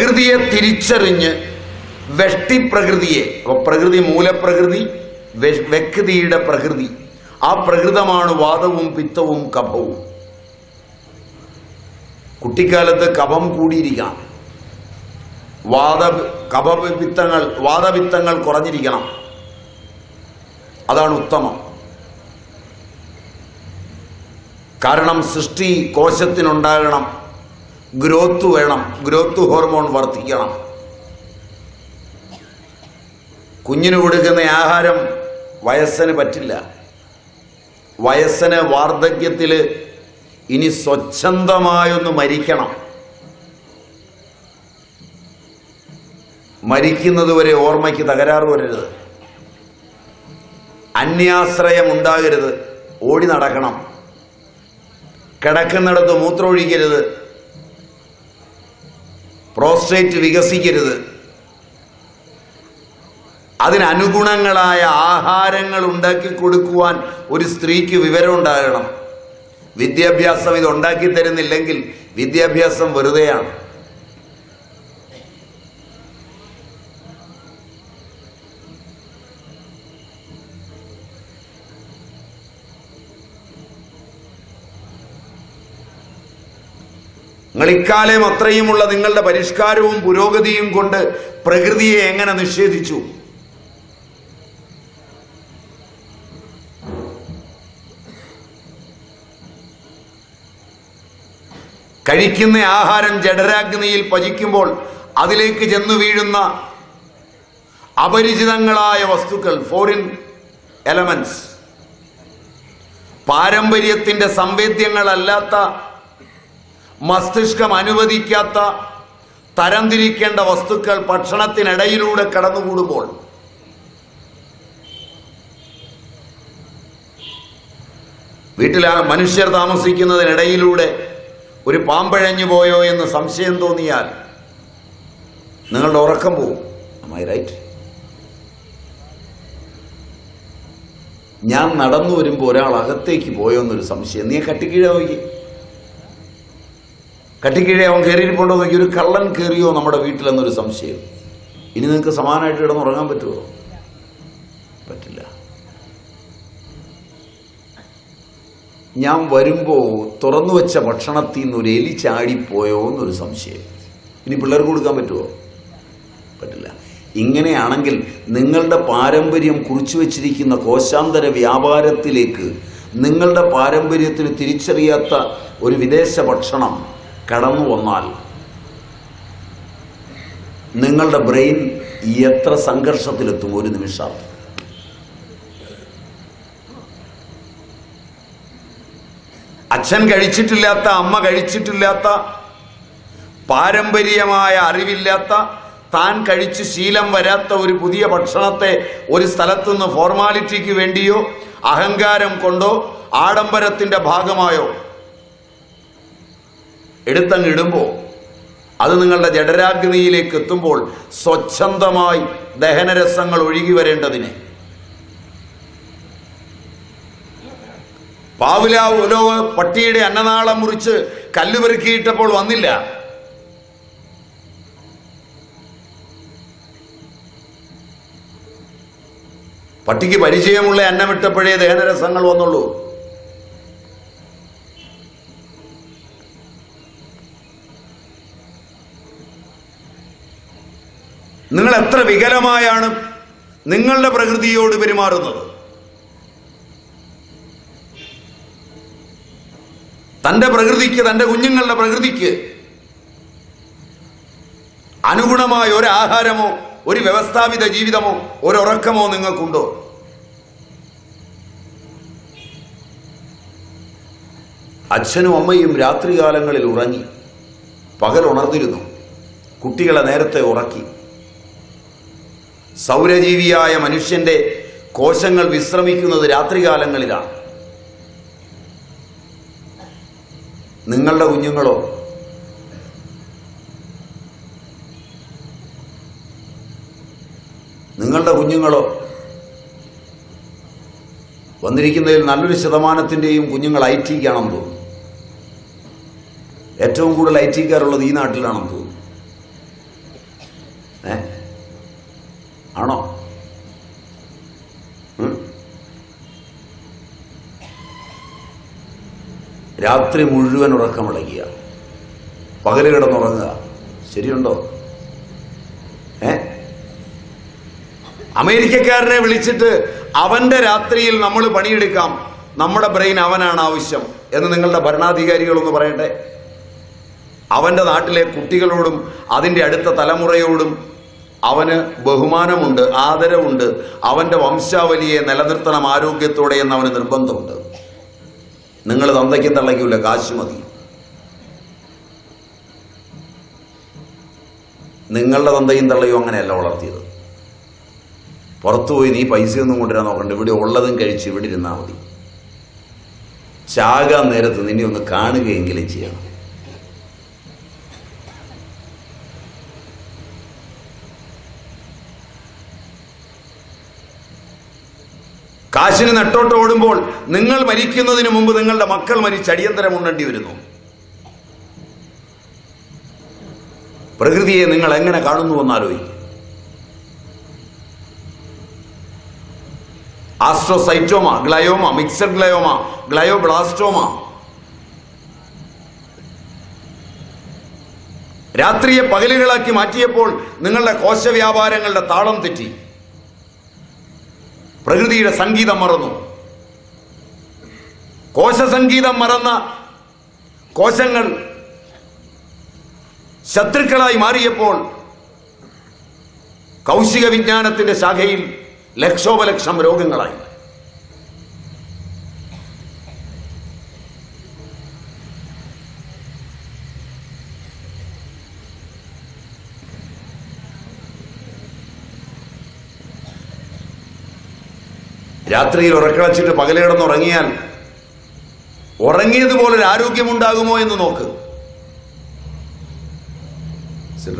പ്രകൃതിയെ തിരിച്ചറിഞ്ഞ് വെഷ്ടിപ്രകൃതിയെ അപ്പൊ പ്രകൃതി മൂലപ്രകൃതി വ്യക്തിയുടെ പ്രകൃതി. ആ പ്രകൃതമാണ് വാദവും പിത്തവും കഫവും കുട്ടിക്കാലത്ത് കഫം കൂടിയിരിക്കണം. വാദ കഫപിത്തങ്ങൾ വാദവിത്തങ്ങൾ കുറഞ്ഞിരിക്കണം. അതാണ് ഉത്തമം. കാരണം സൃഷ്ടി കോശത്തിനുണ്ടാകണം. ഗ്രോത്ത് വേണം. ഗ്രോത്ത് ഹോർമോൺ വർദ്ധിക്കണം. കുഞ്ഞിന് കൊടുക്കുന്ന ആഹാരം വയസ്സിന് പറ്റില്ല. വയസ്സിന് വാർദ്ധക്യത്തിൽ ഇനി സ്വച്ഛന്തമായൊന്ന് മരിക്കണം. മരിക്കുന്നത് വരെ ഓർമ്മയ്ക്ക് തകരാറ് വരരുത്. അന്യാശ്രയം ഉണ്ടാകരുത്. ഓടി നടക്കണം. കിടക്കുന്നിടത്ത് മൂത്രമൊഴിക്കരുത്. പ്രോസ്റ്റേറ്റ് വികസിക്കരുത്. അതിനനുഗുണങ്ങളായ ആഹാരങ്ങൾ ഉണ്ടാക്കി കൊടുക്കുവാൻ ഒരു സ്ത്രീക്ക് വിവരം ഉണ്ടാകണം. വിദ്യാഭ്യാസം ഇത് ഉണ്ടാക്കി തരുന്നില്ലെങ്കിൽ വിദ്യാഭ്യാസം വെറുതെയാണ്. നിങ്ങൾ ഇക്കാലം അത്രയുമുള്ള നിങ്ങളുടെ പരിഷ്കാരവും പുരോഗതിയും കൊണ്ട് പ്രകൃതിയെ എങ്ങനെ നിഷേധിച്ചു? കഴിക്കുന്ന ആഹാരം ജഡരാഗ്നിയിൽ പചിക്കുമ്പോൾ അതിലേക്ക് ചെന്നു വീഴുന്ന അപരിചിതങ്ങളായ വസ്തുക്കൾ ഫോറിൻ എലമെന്റ്സ് പാരമ്പര്യത്തിന്റെ സംവേദ്യങ്ങളല്ലാത്ത മസ്തിഷ്കം അനുവദിക്കാത്ത തരംതിരിക്കേണ്ട വസ്തുക്കൾ ഭക്ഷണത്തിനിടയിലൂടെ കടന്നുകൂടുമ്പോൾ വീട്ടിൽ മനുഷ്യർ താമസിക്കുന്നതിനിടയിലൂടെ ഒരു പാമ്പഴഞ്ഞു പോയോ എന്ന് സംശയം തോന്നിയാൽ നിങ്ങളുടെ ഉറക്കം പോവും. ഐ റൈറ്റ് ഞാൻ നടന്നു വരുമ്പോൾ ഒരാൾ അകത്തേക്ക് പോയോ എന്നൊരു സംശയം. നീ കട്ടിക്കീഴ നോക്കി കട്ടിക്കീഴെ അവൻ കയറിയിരിപ്പുണ്ടോ നോക്കി. ഒരു കള്ളൻ കയറിയോ നമ്മുടെ വീട്ടിലെന്നൊരു സംശയം. ഇനി നിങ്ങൾക്ക് സമാനമായിട്ട് കിടന്നുറങ്ങാൻ പറ്റുമോ? പറ്റില്ല. ഞാൻ വരുമ്പോൾ തുറന്നു വെച്ച ഭക്ഷണത്തിൽ നിന്ന് ഒരു എലി ചാടിപ്പോയോ എന്നൊരു സംശയം. ഇനി പിള്ളേർക്ക് കൊടുക്കാൻ പറ്റുമോ? പറ്റില്ല. ഇങ്ങനെയാണെങ്കിൽ നിങ്ങളുടെ പാരമ്പര്യം കുറിച്ചു വച്ചിരിക്കുന്ന കോശാന്തര വ്യാപാരത്തിലേക്ക് നിങ്ങളുടെ പാരമ്പര്യത്തിന് തിരിച്ചറിയാത്ത ഒരു വിദേശ ഭക്ഷണം കടന്നു വന്നാൽ നിങ്ങളുടെ ബ്രെയിൻ എത്ര സംഘർഷത്തിലെത്തും ഒരു നിമിഷം. അച്ഛൻ കഴിച്ചിട്ടില്ലാത്ത അമ്മ കഴിച്ചിട്ടില്ലാത്ത പാരമ്പര്യമായ അറിവില്ലാത്ത താൻ കഴിച്ച് ശീലം വരാത്ത ഒരു പുതിയ ഭക്ഷണത്തെ ഒരു സ്ഥലത്തുനിന്ന് ഫോർമാലിറ്റിക്ക് വേണ്ടിയോ അഹങ്കാരം കൊണ്ടോ ആഡംബരത്തിന്റെ ഭാഗമായോ എടുത്തങ്ങ് ഇടുമ്പോൾ അത് നിങ്ങളുടെ ജഡരാഗ്നിയിലേക്ക് എത്തുമ്പോൾ സ്വച്ഛന്തമായി ദഹനരസങ്ങൾ ഒഴുകി വരേണ്ടതിന്. പാവില ഉലോ പട്ടിയുടെ അന്നനാളം മുറിച്ച് കല്ലുപെറുക്കിയിട്ടപ്പോൾ വന്നില്ല. പട്ടിക്ക് പരിചയമുള്ള അന്നമിട്ടപ്പോഴേ ദഹനരസങ്ങൾ വന്നുള്ളൂ. നിങ്ങൾ എത്ര വികലമായാണ് നിങ്ങളുടെ പ്രകൃതിയോട് പെരുമാറുന്നത്? തന്റെ പ്രകൃതിക്ക് തന്റെ കുഞ്ഞുങ്ങളുടെ പ്രകൃതിക്ക് അനുഗുണമായ ഒരു ആഹാരമോ ഒരു വ്യവസ്ഥാപിത ജീവിതമോ ഒരു ഉറക്കമോ നിങ്ങൾക്കുണ്ടോ? അച്ഛനും അമ്മയും രാത്രികാലങ്ങളിൽ ഉറങ്ങി പകൽ ഉണർന്നിരുന്നു കുട്ടികളെ നേരത്തെ ഉറക്കി. സൗരജീവിയായ മനുഷ്യന്റെ കോശങ്ങൾ വിശ്രമിക്കുന്നത് രാത്രികാലങ്ങളിലാണ് നിങ്ങളുടെ കുഞ്ഞുങ്ങളോ? നിങ്ങളുടെ കുഞ്ഞുങ്ങളോ? വന്നിരിക്കുന്നതിൽ നല്ലൊരു ശതമാനത്തിന്റെയും കുഞ്ഞുങ്ങൾ ഐ ടിക്കാണെന്ന് തോന്നുന്നു. ഏറ്റവും കൂടുതൽ ഐ ടിക്കാരുള്ളത് ഈ നാട്ടിലാണെന്ന് തോന്നുന്നു. ഏ? ആണോ? രാത്രി മുഴുവൻ ഉറക്കമടയ്ക്കുക പകൽ കിടന്നുറങ്ങുക. ശരിയുണ്ടോ? ഏ? അമേരിക്കക്കാരനെ വിളിച്ചിട്ട് അവന്റെ രാത്രിയിൽ നമ്മൾ പണിയെടുക്കാം. നമ്മുടെ ബ്രെയിൻ അവനാണ് ആവശ്യം എന്ന് നിങ്ങളുടെ ഭരണാധികാരികളൊന്ന് പറയട്ടെ. അവന്റെ നാട്ടിലെ കുട്ടികളോടും അതിന്റെ അടുത്ത തലമുറയോടും അവന് ബഹുമാനമുണ്ട് ആദരവുണ്ട്. അവന്റെ വംശാവലിയെ നിലനിർത്തണം ആരോഗ്യത്തോടെ എന്ന് അവന് നിർബന്ധമുണ്ട്. നിങ്ങൾ തന്തയ്ക്ക് തള്ളയ്ക്കൂല കാശ് മതി. നിങ്ങളുടെ തന്തയും തള്ളയും അങ്ങനെയല്ല വളർത്തിയത്. പുറത്തുപോയി നീ പൈസയൊന്നും കൊണ്ടുവരാൻ നോക്കണ്ട. ഇവിടെ ഉള്ളതും കഴിച്ച് ഇവിടെ ഇരുന്നാൽ മതി. ചാകാൻ നേരത്ത് നിന്നെ ഒന്ന് കാണുകയെങ്കിലും ചെയ്യണം. കാശിന് നെട്ടോട്ട് ഓടുമ്പോൾ നിങ്ങൾ മരിക്കുന്നതിന് മുമ്പ് നിങ്ങളുടെ മക്കൾ മരിച്ച് അടിയന്തരം ഉണ്ടേണ്ടി വരുന്നു. പ്രകൃതിയെ നിങ്ങൾ എങ്ങനെ കാണുന്നു എന്നാലോചിക്കും astrocytoma glioma mixed glioma glioblastoma. രാത്രിയെ പകലുകളാക്കി മാറ്റിയപ്പോൾ നിങ്ങളുടെ കോശവ്യാപാരങ്ങളുടെ താളം തെറ്റി. പ്രകൃതിയുടെ സംഗീതം മറന്നു. കോശ സംഗീതം മറന്ന കോശങ്ങൾ ശത്രുക്കളായി മാറിയപ്പോൾ കൗശിക വിജ്ഞാനത്തിന്റെ ശാഖയിൽ ലക്ഷോപലക്ഷം രോഗങ്ങളായി. രാത്രിയിൽ ഉറക്കളച്ചിട്ട് പകലേടന്ന് ഉറങ്ങിയാൽ ഉറങ്ങിയതുപോലെ ഒരു ആരോഗ്യമുണ്ടാകുമോ എന്ന് നോക്ക്.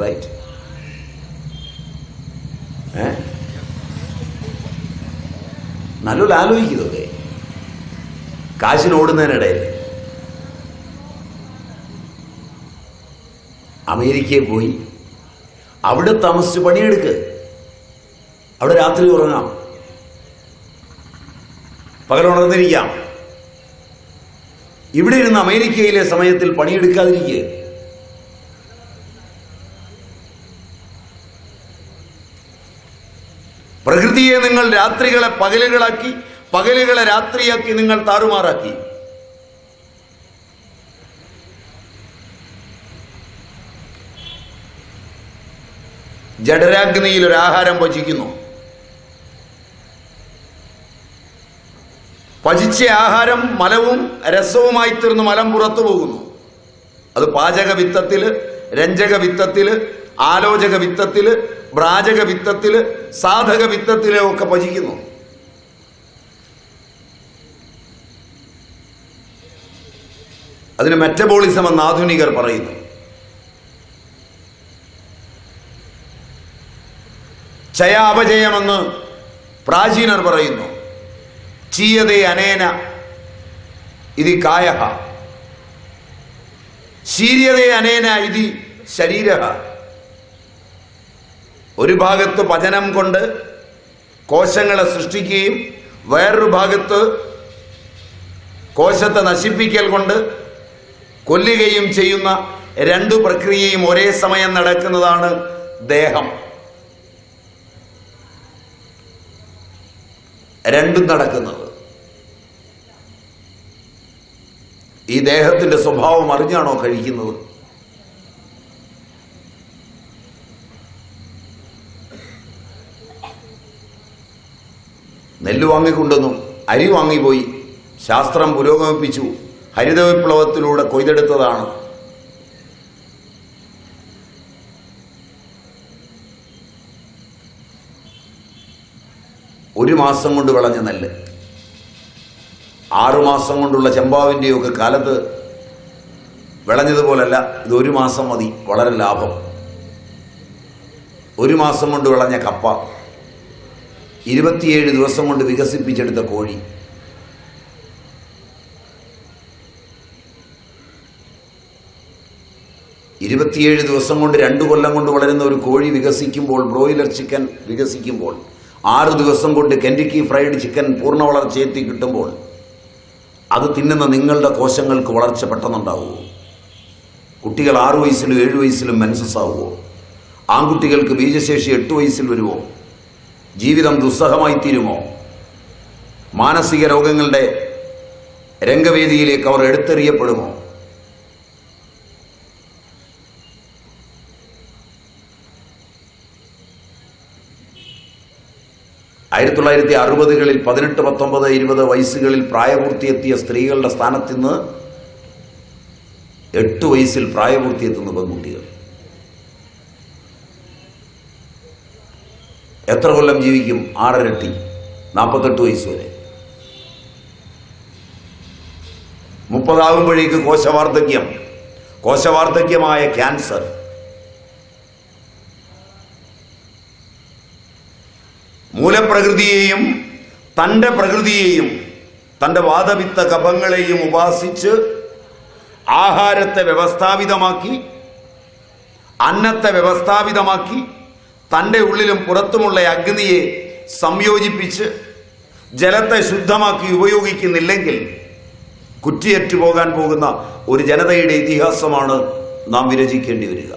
റൈറ്റ് നല്ലൊരു ആലോചിക്കുന്നതൊക്കെ കാശിനോടുന്നതിനിടയിൽ അമേരിക്കയിൽ പോയി അവിടെ താമസിച്ച് പണിയെടുക്ക്. അവിടെ രാത്രി ഉറങ്ങാം. പകലുണർന്നിരിക്കാം ഇവിടെ ഇരുന്ന് അമേരിക്കയിലെ സമയത്തിൽ പണിയെടുക്കാതിരിക്കുക പ്രകൃതിയെ നിങ്ങൾ രാത്രികളെ പകലുകളാക്കി പകലുകളെ രാത്രിയാക്കി നിങ്ങൾ താറുമാറാക്കി. ജഡരാഗ്നിയിൽ ഒരു ആഹാരം ഭജിക്കുന്നു പചിച്ച ആഹാരം മലവും രസവുമായി തീർന്ന് മലം പുറത്തു പോകുന്നു. അത് പാചക വിത്തത്തിൽ രഞ്ജക വിത്തത്തിൽ ആലോചക വിത്തത്തിൽ ബ്രാജക വിത്തത്തിൽ സാധക വിത്തത്തിലെ ഒക്കെ പചിക്കുന്നു. അതിന് മെറ്റബോളിസം എന്ന് ആധുനികർ പറയുന്നു. ചയാപചയമെന്ന് പ്രാചീനർ പറയുന്നു. ചീയതേ അനേന ഇത് കായ ശീര്യതേ അനേന ഇത് ശരീര ഒരു ഭാഗത്ത് പചനം കൊണ്ട് കോശങ്ങളെ സൃഷ്ടിക്കുകയും വേറൊരു ഭാഗത്ത് കോശത്തെ നശിപ്പിക്കൽ കൊണ്ട് കൊല്ലുകയും ചെയ്യുന്ന രണ്ടു പ്രക്രിയയും ഒരേ സമയം നടക്കുന്നതാണ് ദേഹം. രണ്ടും നടക്കുന്നത്. ഈ ദേഹത്തിന്റെ സ്വഭാവം അറിഞ്ഞാണോ കഴിക്കുന്നത്? നെല്ല് വാങ്ങിക്കൊണ്ടുവന്നു അരി വാങ്ങിപ്പോയി. ശാസ്ത്രം പുരോഗമിപ്പിച്ചു. ഹരിത വിപ്ലവത്തിലൂടെ കൊയ്തെടുത്തതാണ്. ഒരു മാസം കൊണ്ട് വിളഞ്ഞ നെല്ല്. ആറുമാസം കൊണ്ടുള്ള ചെമ്പാവിന്റെയൊക്കെ കാലത്ത് വിളഞ്ഞതുപോലല്ല ഇത് ഒരു മാസം മതി വളരെ ലാഭം. ഒരു മാസം കൊണ്ട് വിളഞ്ഞ കപ്പ ഇരുപത്തിയേഴ് ദിവസം കൊണ്ട് വികസിപ്പിച്ചെടുത്ത കോഴി. ഇരുപത്തിയേഴ് ദിവസം കൊണ്ട് രണ്ട് കൊല്ലം കൊണ്ട് വളരുന്ന ഒരു കോഴി വികസിക്കുമ്പോൾ ബ്രോയിലർ ചിക്കൻ വികസിക്കുമ്പോൾ ആറ് ദിവസം കൊണ്ട് കെൻഡിക്കി ഫ്രൈഡ് ചിക്കൻ പൂർണ വളർച്ചയെത്തി കിട്ടുമ്പോൾ അത് തിന്നുന്ന നിങ്ങളുടെ കോശങ്ങൾക്ക് വളർച്ച പെട്ടെന്നുണ്ടാവുമോ? കുട്ടികൾ ആറു വയസ്സിലും ഏഴ് വയസ്സിലും മെൻസസ് ആൺകുട്ടികൾക്ക് ബീജശേഷി എട്ട് വയസ്സിൽ വരുമോ? ജീവിതം ദുസ്സഹമായി തീരുമോ? മാനസിക രോഗങ്ങളുടെ രംഗവേദിയിലേക്ക് അവർ എടുത്തെറിയപ്പെടുമോ? തൊള്ളായിരത്തി അറുപതുകളിൽ പതിനെട്ട് പത്തൊമ്പത് ഇരുപത് വയസ്സുകളിൽ പ്രായപൂർത്തിയെത്തിയ സ്ത്രീകളുടെ സ്ഥാനത്ത് നിന്ന് എട്ട് വയസ്സിൽ പ്രായപൂർത്തിയെത്തുന്ന പെൺകുട്ടികൾ. എത്ര കൊല്ലം ജീവിക്കും? ആറരട്ടി നാൽപ്പത്തെട്ട് വയസ്സ് വരെ. മുപ്പതാകുമ്പോഴേക്ക് കോശവാർദ്ധക്യം. കോശവാർദ്ധക്യമായ ക്യാൻസർ. മൂലപ്രകൃതിയെയും തന്റെ പ്രകൃതിയെയും തന്റെ വാദവിത്ത കപങ്ങളെയും ഉപാസിച്ച് ആഹാരത്തെ വ്യവസ്ഥാപിതമാക്കി അന്നത്തെ വ്യവസ്ഥാപിതമാക്കി തന്റെ ഉള്ളിലും പുറത്തുമുള്ള അഗ്നിയെ സംയോജിപ്പിച്ച് ജലത്തെ ശുദ്ധമാക്കി ഉപയോഗിക്കുന്നില്ലെങ്കിൽ കുറ്റിയറ്റു പോകാൻ പോകുന്ന ഒരു ജനതയുടെ ഇതിഹാസമാണ് നാം വിരചിക്കേണ്ടി വരിക.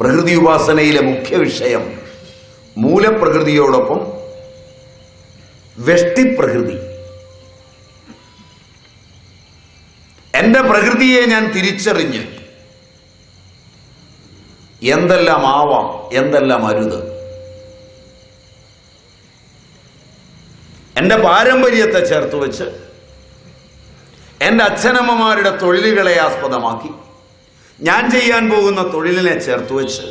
പ്രകൃതി ഉപാസനയിലെ മുഖ്യ വിഷയം മൂലപ്രകൃതിയോടൊപ്പം വെഷ്ടിപ്രകൃതി എന്റെ പ്രകൃതിയെ ഞാൻ തിരിച്ചറിഞ്ഞ് എന്തെല്ലാം ആവാം എന്തെല്ലാം അരുത്. എന്റെ പാരമ്പര്യത്തെ ചേർത്ത് വെച്ച് എന്റെ അച്ഛനമ്മമാരുടെ തൊഴിലുകളെ ആസ്പദമാക്കി. ഞാൻ ചെയ്യാൻ പോകുന്ന തൊഴിലിനെ ചേർത്ത് വെച്ച്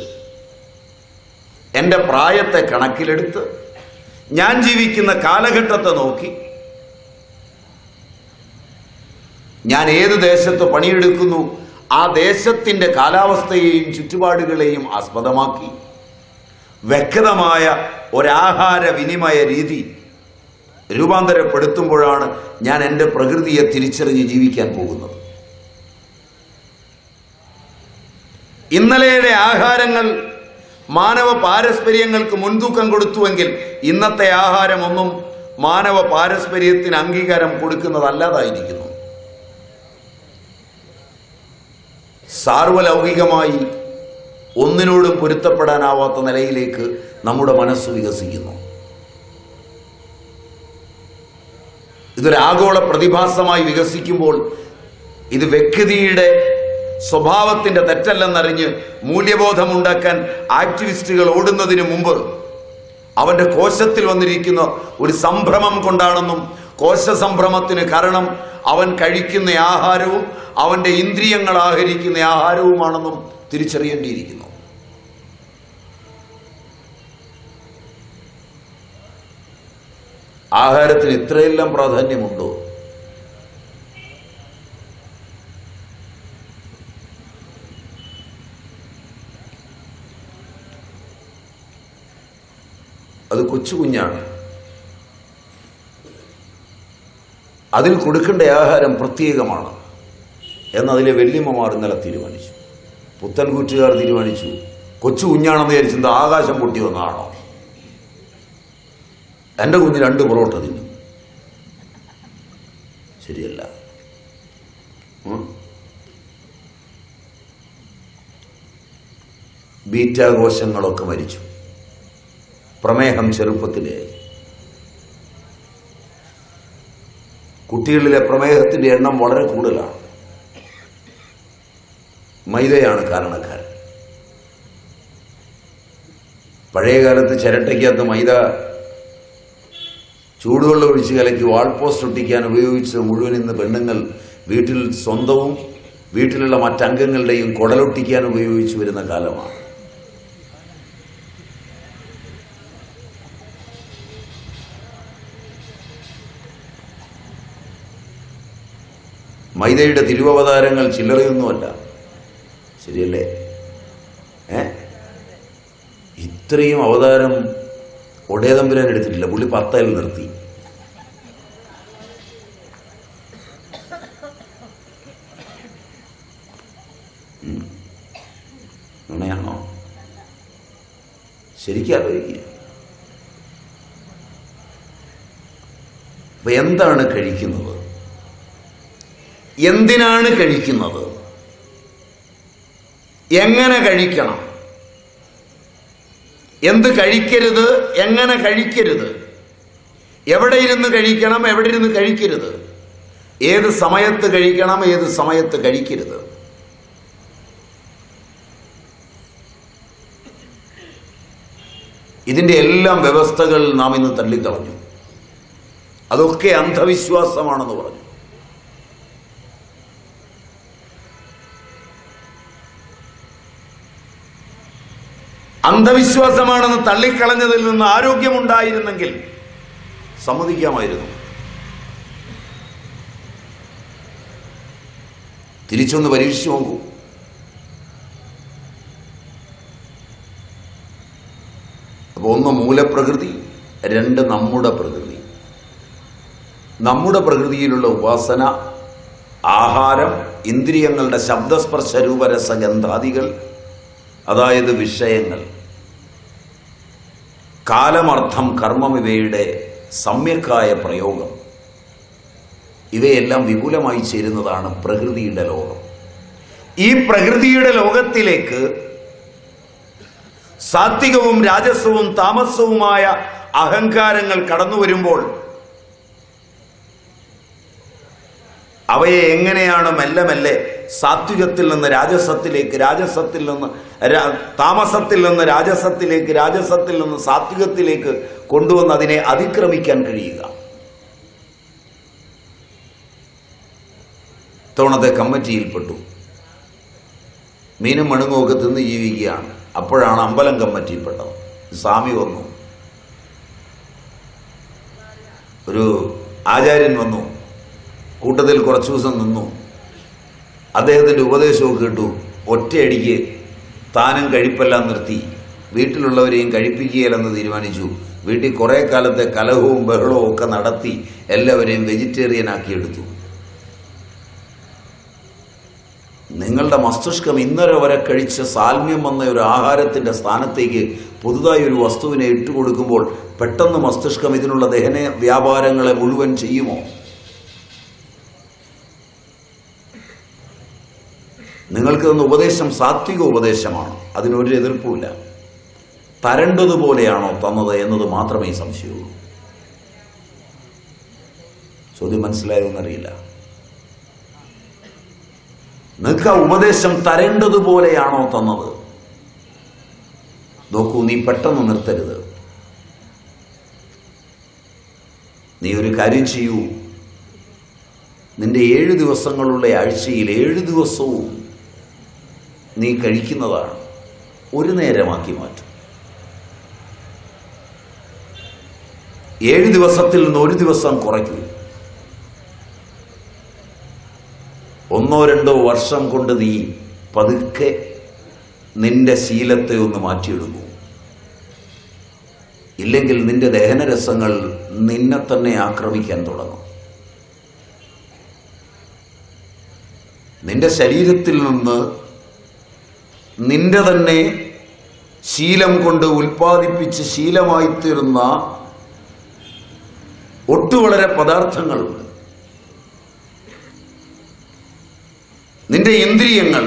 എന്റെ പ്രായത്തെ കണക്കിലെടുത്ത് ഞാൻ ജീവിക്കുന്ന കാലഘട്ടത്തെ നോക്കി ഞാൻ ഏത് ദേശത്ത് പണിയെടുക്കുന്നു ആ ദേശത്തിന്റെ കാലാവസ്ഥയെയും ചുറ്റുപാടുകളെയും ആസ്പദമാക്കി വ്യക്തമായ ഒരാഹാര വിനിമയ രീതി രൂപാന്തരപ്പെടുത്തുമ്പോഴാണ് ഞാൻ എന്റെ പ്രകൃതിയെ തിരിച്ചറിഞ്ഞ് ജീവിക്കാൻ പോകുന്നത്. ഇന്നലെയുടെ ആഹാരങ്ങൾ മാനവ പാരസ്പര്യങ്ങൾക്ക് മുൻതൂക്കം കൊടുത്തുവെങ്കിൽ ഇന്നത്തെ ആഹാരമൊന്നും മാനവ പാരസ്പര്യത്തിന് അംഗീകാരം കൊടുക്കുന്നതല്ലാതായിരിക്കുന്നു. സാർവലൗകികമായി ഒന്നിനോടും പൊരുത്തപ്പെടാനാവാത്ത നിലയിലേക്ക് നമ്മുടെ മനസ്സ് വികസിക്കുന്നു. ഇതൊരാഗോള പ്രതിഭാസമായി വികസിക്കുമ്പോൾ ഇത് വ്യക്തിയുടെ സ്വഭാവത്തിന്റെ തെറ്റല്ലെന്നറിഞ്ഞ് മൂല്യബോധമുണ്ടാക്കാൻ ആക്ടിവിസ്റ്റുകൾ ഓടുന്നതിന് മുമ്പ് അവന്റെ കോശത്തിൽ വന്നിരിക്കുന്ന ഒരു സംഭ്രമം കൊണ്ടാണെന്നും കോശ സംഭ്രമത്തിന് കാരണം അവൻ കഴിക്കുന്ന ആഹാരവും അവന്റെ ഇന്ദ്രിയങ്ങൾ ആഹരിക്കുന്ന ആഹാരവുമാണെന്നും തിരിച്ചറിയേണ്ടിയിരിക്കുന്നു. ആഹാരത്തിന് ഇത്രയെല്ലാം പ്രാധാന്യമുണ്ടോ? കൊച്ചു കുഞ്ഞാണ് അതിന് കൊടുക്കേണ്ട ആഹാരം പ്രത്യേകമാണ് എന്നതിലെ വല്യമ്മമാർ ഇന്നലെ തീരുമാനിച്ചു. പുത്തൻകൂറ്റുകാർ തീരുമാനിച്ചു കൊച്ചു കുഞ്ഞാണെന്ന് വിചാരിച്ചത് ആകാശം പൊട്ടി വന്നതാണോ? എന്റെ കുഞ്ഞ് രണ്ട് പൊറോട്ട തിന്നു. ശരിയല്ല. ബീറ്റാഘോഷങ്ങളൊക്കെ മരിച്ചു. പ്രമേഹം ചെറുപ്പത്തിലേ. കുട്ടികളിലെ പ്രമേഹത്തിന്റെ എണ്ണം വളരെ കൂടുതലാണ്. മൈദയാണ് കാരണക്കാരൻ. പഴയകാലത്ത് ചിരട്ടയ്ക്കകത്ത് മൈദ ചൂടുവെള്ളം ഒഴിച്ച് കലക്കി വാൾ പോസ്റ്റ് ഒട്ടിക്കാൻ ഉപയോഗിച്ച മുഴുവൻ ഇന്ന് പെണ്ണുങ്ങൾ വീട്ടിൽ സ്വന്തവും വീട്ടിലുള്ള മറ്റംഗങ്ങളുടെയും കുടലൊട്ടിക്കാൻ ഉപയോഗിച്ചു വരുന്ന കാലമാണ്. മൈതയുടെ തിരുവവതാരങ്ങൾ ചില്ലറയൊന്നുമല്ല. ശരിയല്ലേ? ഏ? ഇത്രയും അവതാരം ഒടേതമ്പുരാൻ എടുത്തിട്ടില്ല. പുള്ളി പത്തയിൽ നിർത്തി. അങ്ങനെയാണോ ശരിക്കാ ആലോചിക്കുക. അപ്പൊ എന്താണ് കഴിക്കുന്നത്? എന്തിനാണ് കഴിക്കുന്നത്? എങ്ങനെ കഴിക്കണം? എന്ത് കഴിക്കരുത്? എങ്ങനെ കഴിക്കരുത്? എവിടെ ഇരുന്ന് കഴിക്കണം? എവിടെ ഇരുന്ന് കഴിക്കരുത്? ഏത് സമയത്ത് കഴിക്കണം? ഏത് സമയത്ത് കഴിക്കരുത്? ഇതിന്റെ എല്ലാം വ്യവസ്ഥകൾ നാം ഇന്ന് തള്ളിക്കളഞ്ഞു. അതൊക്കെ അന്ധവിശ്വാസമാണെന്ന് പറഞ്ഞു. അന്ധവിശ്വാസമാണെന്ന് തള്ളിക്കളഞ്ഞതിൽ നിന്ന് ആരോഗ്യമുണ്ടായിരുന്നെങ്കിൽ സമ്മതിക്കാമായിരുന്നു. തിരിച്ചൊന്ന് പരീക്ഷിച്ചു നോക്കൂ. അപ്പോൾ ഒന്ന് മൂലപ്രകൃതി രണ്ട് നമ്മുടെ പ്രകൃതി. നമ്മുടെ പ്രകൃതിയിലുള്ള ഉപാസന ആഹാരം ഇന്ദ്രിയങ്ങളുടെ ശബ്ദസ്പർശ രൂപരസഗന്ധാദികൾ അതായത് വിഷയങ്ങൾ. കാലമർത്ഥം കർമ്മം ഇവയുടെ സമ്യക്കായ പ്രയോഗം. ഇവയെല്ലാം വിപുലമായി ചേരുന്നതാണ് പ്രകൃതിയുടെ ലോകം. ഈ പ്രകൃതിയുടെ ലോകത്തിലേക്ക് സാത്വികവും രാജസവും താമസവുമായ അഹങ്കാരങ്ങൾ കടന്നു വരുമ്പോൾ അവയെ എങ്ങനെയാണ് മെല്ലെ മെല്ലെ സാത്വികത്തിൽ നിന്ന് രാജസത്തിലേക്ക് രാജസത്തിൽ നിന്ന് താമസത്തിൽ നിന്ന് രാജസത്തിലേക്ക് രാജസത്തിൽ നിന്ന് സാത്വികത്തിലേക്ക് കൊണ്ടുവന്ന് അതിനെ അതിക്രമിക്കാൻ കഴിയുക. ഇത്തവണത്തെ കമ്മിറ്റിയിൽപ്പെട്ടു. മീനും മണുങ്ങുമൊക്കെ തിന്ന് ജീവിക്കുകയാണ്. അപ്പോഴാണ് അമ്പലം കമ്മിറ്റിയിൽപ്പെട്ടത്. സ്വാമി വന്നു. ഒരു ആചാര്യൻ വന്നു. കൂട്ടത്തിൽ കുറച്ചു ദിവസം നിന്നു. അദ്ദേഹത്തിന്റെ ഉപദേശവും കേട്ടു ഒറ്റയടിക്ക് താനും കഴിപ്പെല്ലാം നിർത്തി. വീട്ടിലുള്ളവരെയും കഴിപ്പിക്കുകയില്ലെന്ന് തീരുമാനിച്ചു. വീട്ടിൽ കുറേ കാലത്തെ കലഹവും ബഹളവും ഒക്കെ നടത്തി എല്ലാവരെയും വെജിറ്റേറിയൻ ആക്കിയെടുത്തു. നിങ്ങളുടെ മസ്തിഷ്കം ഇന്നലെ വരെ കഴിച്ച സാൽമ്യം വന്ന ഒരു ആഹാരത്തിന്റെ സ്ഥാനത്തേക്ക് പുതുതായി ഒരു വസ്തുവിനെ ഇട്ടുകൊടുക്കുമ്പോൾ പെട്ടെന്ന് മസ്തിഷ്കം ഇതിനുള്ള ദഹന വ്യാപാരങ്ങളെ മുഴുവൻ ചെയ്യുമോ? നിങ്ങൾക്ക് തന്ന ഉപദേശം സാത്വിക ഉപദേശമാണ്. അതിനൊരു എതിർപ്പുമില്ല. തരണ്ടതുപോലെയാണോ തന്നത് എന്നത് മാത്രമേ സംശയമുള്ളൂ. ചോദ്യം മനസ്സിലായോ എന്നറിയില്ല നിങ്ങൾക്ക് ആ ഉപദേശം തരേണ്ടതുപോലെയാണോ തന്നത്? നോക്കൂ നീ പെട്ടെന്ന് നിർത്തരുത്. നീ ഒരു കാര്യം ചെയ്യൂ. നിന്റെ ഏഴ് ദിവസങ്ങളുള്ള ആഴ്ചയിൽ ഏഴ് ദിവസവും നീ കഴിക്കുന്നതാണ് ഒരു നേരമാക്കി മാറ്റും. ഏഴ് ദിവസത്തിൽ നിന്ന് ഒരു ദിവസം കുറയ്ക്കുക ഒന്നോ രണ്ടോ വർഷം കൊണ്ട് നീ പതുക്കെ നിന്റെ ശീലത്തെ ഒന്ന് മാറ്റിയെടുക്കൂ. ഇല്ലെങ്കിൽ നിന്റെ ദഹനരസങ്ങൾ നിന്നെ തന്നെ ആക്രമിക്കാൻ തുടങ്ങും. നിന്റെ ശരീരത്തിൽ നിന്ന് നിന്റെ തന്നെ ശീലം കൊണ്ട് ഉൽപ്പാദിപ്പിച്ച് ശീലമായിത്തീരുന്ന ഒട്ടുവളരെ പദാർത്ഥങ്ങളുണ്ട്. നിന്റെ ഇന്ദ്രിയങ്ങൾ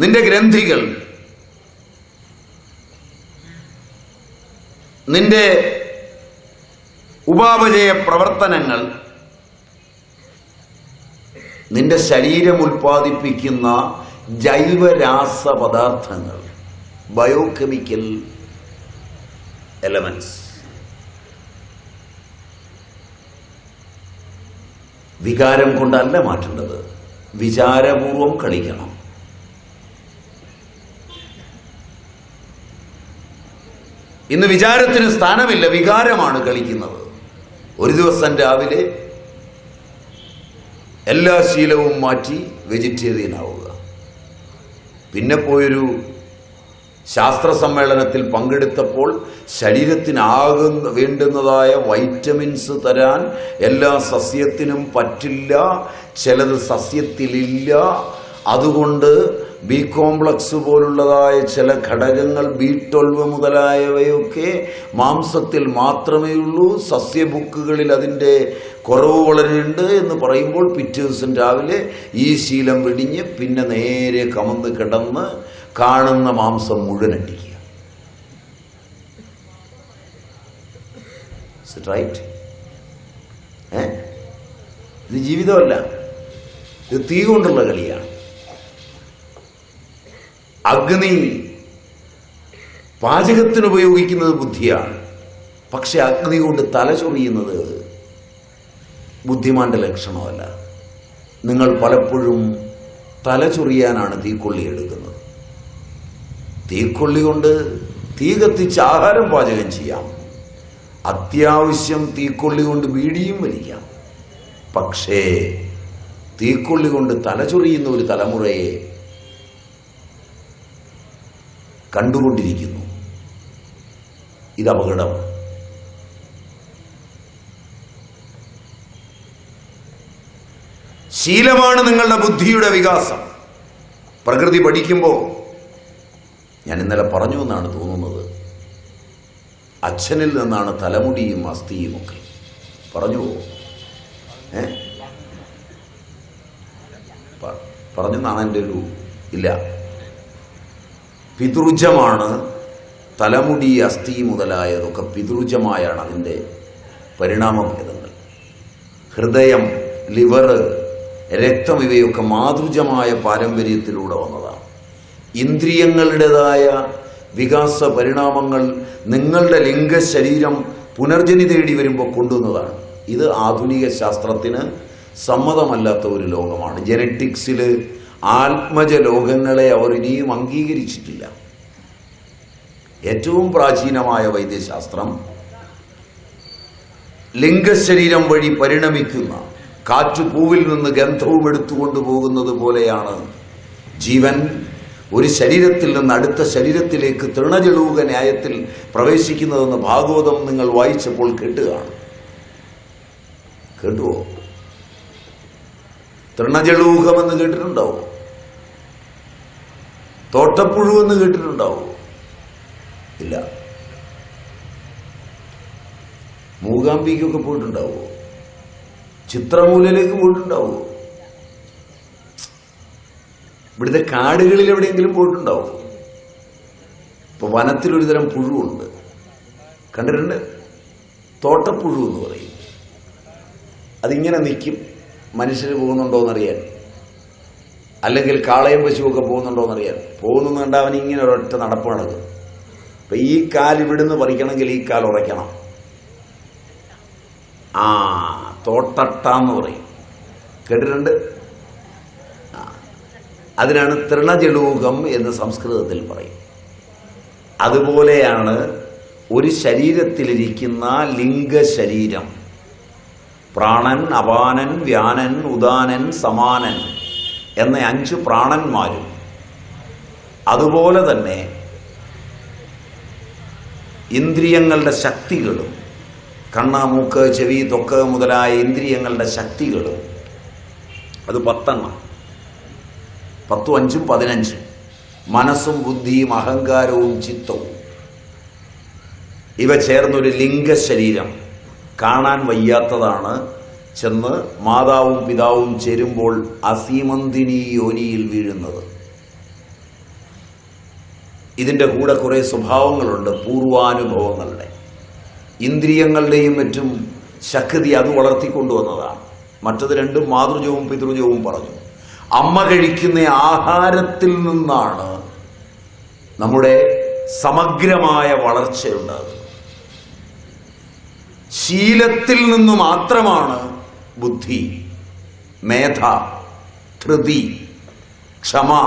നിന്റെ ഗ്രന്ഥികൾ നിന്റെ ഉപാപചയ പ്രവർത്തനങ്ങൾ നിന്റെ ശരീരം ഉൽപ്പാദിപ്പിക്കുന്ന ജൈവരാസ പദാർത്ഥങ്ങൾ ബയോകെമിക്കൽ എലമെന്റ്സ് വികാരം കൊണ്ടല്ല മാറ്റേണ്ടത്. വിചാരപൂർവം കളിക്കണം. ഇന്ന് വിചാരത്തിന് സ്ഥാനമില്ല വികാരമാണ് കളിക്കുന്നത്. ഒരു ദിവസം രാവിലെ എല്ലാ ശീലവും മാറ്റി വെജിറ്റേറിയൻ ആവുക. പിന്നെ പോയൊരു ശാസ്ത്ര സമ്മേളനത്തിൽ പങ്കെടുത്തപ്പോൾ ശരീരത്തിനാകുന്ന വേണ്ടുന്നതായ വൈറ്റമിൻസ് തരാൻ എല്ലാ സസ്യത്തിനും പറ്റില്ല ചിലത് സസ്യത്തിലില്ല അതുകൊണ്ട് ബി കോംപ്ലക്സ് പോലുള്ളതായ ചില ഘടകങ്ങൾ ബി ട്വൽവ് മുതലായവയൊക്കെ മാംസത്തിൽ മാത്രമേ ഉള്ളൂ സസ്യബുക്കുകളിൽ അതിന്റെ കുറവ് വളരെയുണ്ട് എന്ന് പറയുമ്പോൾ പിറ്റേ ദിവസം രാവിലെ ഈ ശീലം വെടിഞ്ഞ് പിന്നെ നേരെ കമന്ന് കിടന്ന് കാണുന്ന മാംസം മുഴുവൻ അടിക്കുക. റൈറ്റ് ഏ? ഇത് ജീവിതമല്ല. ഇത് തീ കൊണ്ടുള്ള കളിയാണ്. അഗ്നി. പാചകത്തിന് ഉപയോഗിക്കുന്നത് ബുദ്ധിയാണ് പക്ഷെ അഗ്നി കൊണ്ട് തല ചൊറിയുന്നത് ബുദ്ധിമാന്റെ ലക്ഷണമല്ല. നിങ്ങൾ പലപ്പോഴും തല ചൊറിയാനാണ് തീക്കൊള്ളി എടുക്കുന്നത്. തീക്കൊള്ളി കൊണ്ട് തീ കത്തിച്ച് ആഹാരം പാചകം ചെയ്യാം. അത്യാവശ്യം തീക്കൊള്ളി കൊണ്ട് വീടിയും വലിക്കാം. പക്ഷേ തീക്കൊള്ളി കൊണ്ട് തല ചൊറിയുന്ന ഒരു തലമുറയെ കണ്ടുകൊണ്ടിരിക്കുന്നു. ഇത് അപകടം. ശീലമാണ് നിങ്ങളുടെ ബുദ്ധിയുടെ വികാസം. പ്രകൃതി പഠിക്കുമ്പോൾ ഞാൻ ഇന്നലെ പറഞ്ഞു എന്നാണ് തോന്നുന്നത്. അച്ഛനിൽ നിന്നാണ് തലമുടിയും അസ്ഥിയും ഒക്കെ. പറഞ്ഞു? ഏ? പറഞ്ഞു പറഞ്ഞെന്നാണ് എന്റെ ഒരു ഇല്ല. പിതൃജമാണ് തലമുടി അസ്ഥി മുതലായതൊക്കെ പിതൃജമായാണ് അതിന്റെ പരിണാമഭേദങ്ങൾ ഹൃദയം ലിവർ രക്തം ഇവയൊക്കെ മാതൃജമായ പാരമ്പര്യത്തിലൂടെ വന്നതാണ്. ഇന്ദ്രിയങ്ങളുടേതായ വികാസ പരിണാമങ്ങൾ നിങ്ങളുടെ ലിംഗശരീരം പുനർജനി തേടി വരുമ്പോൾ കൊണ്ടുവന്നതാണ്. ഇത് ആധുനിക ശാസ്ത്രത്തിന് സമ്മതമല്ലാത്ത ഒരു ലോകമാണ്. ജനറ്റിക്സിൽ ആത്മജ ലോകങ്ങളെ അവർ ഇനിയും അംഗീകരിച്ചിട്ടില്ല. ഏറ്റവും പ്രാചീനമായ വൈദ്യശാസ്ത്രം ലിംഗശരീരം വഴി പരിണമിക്കുന്ന കാറ്റു പൂവിൽ നിന്ന് ഗന്ധവും എടുത്തുകൊണ്ടു പോകുന്നത് പോലെയാണ്. ജീവൻ ഒരു ശരീരത്തിൽ നിന്ന് അടുത്ത ശരീരത്തിലേക്ക് തൃണജലൂക ന്യായത്തിൽ പ്രവേശിക്കുന്നതെന്ന് ഭാഗവതം നിങ്ങൾ വായിച്ചപ്പോൾ കേട്ടുകയാണ് കേട്ടുവോ? തൃണജലൂഹമെന്ന് കേട്ടിട്ടുണ്ടാവോ? തോട്ടപ്പുഴു എന്ന് കേട്ടിട്ടുണ്ടാവോ. ഇല്ല. മൂകാംബിക്കൊക്കെ പോയിട്ടുണ്ടാവോ? ചിത്രമൂലയിലേക്ക് പോയിട്ടുണ്ടാവോ? ഇവിടുത്തെ കാടുകളിൽ എവിടെയെങ്കിലും പോയിട്ടുണ്ടാവോ? ഇപ്പൊ വനത്തിൽ ഒരുതരം പുഴുവുണ്ട് കണ്ടിട്ടുണ്ട്? തോട്ടപ്പുഴു എന്ന് പറയും. അതിങ്ങനെ നിൽക്കും. മനുഷ്യർ പോകുന്നുണ്ടോ എന്നറിയാൻ അല്ലെങ്കിൽ കാളയും പശുവൊക്കെ പോകുന്നുണ്ടോ എന്നറിയാൻ പോകുന്നു കണ്ട അവൻ ഇങ്ങനെ ഒരൊറ്റ നടപ്പ് നടക്കും അപ്പൊ ഈ കാൽ ഇവിടുന്ന് പറിക്കണമെങ്കിൽ ഈ കാൽ ഉറയ്ക്കണം. ആ തോട്ടട്ട എന്ന് പറയും. കേട്ടിട്ടുണ്ട്? അതിനാണ് തൃണജലൂകം എന്ന് സംസ്കൃതത്തിൽ പറയും. അതുപോലെയാണ് ഒരു ശരീരത്തിലിരിക്കുന്ന ലിംഗശരീരം. പ്രാണൻ അപാനൻ വ്യാനൻ ഉദാനൻ സമാനൻ. എന്ന അഞ്ച് പ്രാണന്മാരും അതുപോലെ തന്നെ ഇന്ദ്രിയങ്ങളുടെ ശക്തികളും കണ്ണ് മൂക്ക് ചെവി തൊക്ക് മുതലായ ഇന്ദ്രിയങ്ങളുടെ ശക്തികളും അത് പത്തെണ്ണം. പത്തും അഞ്ചും പതിനഞ്ചും. മനസ്സും ബുദ്ധിയും അഹങ്കാരവും ചിത്തവും. ഇവ ചേർന്നൊരു ലിംഗശരീരം കാണാൻ വയ്യാത്തതാണ് ചെന്ന് മാതാവും പിതാവും ചേരുമ്പോൾ അസീമന്തിനി യോനിയിൽ വീഴുന്നത്. ഇതിന്റെ കൂടെ കുറേ സ്വഭാവങ്ങളുണ്ട് പൂർവാനുഭവങ്ങളുടെ. ഇന്ദ്രിയങ്ങളുടെയും മറ്റും ശക്തി അത് വളർത്തിക്കൊണ്ടുവന്നതാണ്. മറ്റത് രണ്ടും മാതൃജവും പിതൃജവും പറഞ്ഞു. അമ്മ കഴിക്കുന്ന ആഹാരത്തിൽ നിന്നാണ് നമ്മുടെ സമഗ്രമായ വളർച്ചയുണ്ടാകുന്നത്. ശീലത്തിൽ നിന്ന് മാത്രമാണ് बुद्धि मेधा धृति क्षमा